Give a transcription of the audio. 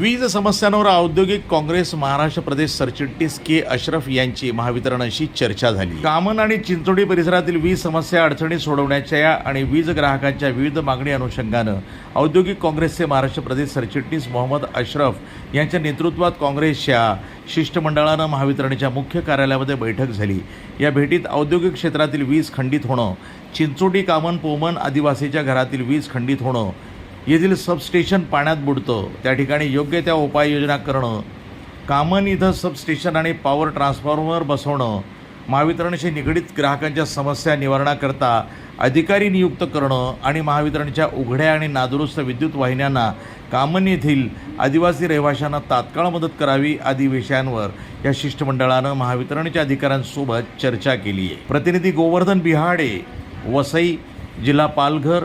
वीज समस्यांवर औद्योगिक काँग्रेस महाराष्ट्र प्रदेश सरचिटणीस के. अशरफ यांची महावितरणाशी चर्चा झाली. कामन आणि चिंचोडी परिसरातील वीज समस्या अडचणी सोडवण्याच्या आणि वीज ग्राहकांच्या विविध मागणी अनुषंगानं औद्योगिक काँग्रेसचे महाराष्ट्र प्रदेश सरचिटणीस मोहम्मद अशरफ यांच्या नेतृत्वात काँग्रेसच्या शिष्टमंडळानं महावितरणच्या मुख्य कार्यालयामध्ये बैठक झाली. या भेटीत औद्योगिक क्षेत्रातील वीज खंडित होणं चिंचोटी कामन पोमन आदिवासीच्या घरातील वीज खंडित होणं येथील सबस्टेशन पाण्यात बुडतं. त्या ठिकाणी योग्य त्या उपाययोजना करणं कामन इथं सबस्टेशन आणि पॉवर ट्रान्सफॉर्मर बसवणं महावितरणशी निगडीत ग्राहकांच्या समस्या निवारणाकरता अधिकारी नियुक्त करणं आणि महावितरणच्या उघड्या आणि नादुरुस्त विद्युत वाहिन्यांना कामन येथील आदिवासी रहिवाशांना तात्काळ मदत करावी आदी विषयांवर या शिष्टमंडळानं महावितरणच्या अधिकाऱ्यांसोबत चर्चा केली आहे प्रतिनिधी गोवर्धन बिहाडे वसई जिल्हा Palghar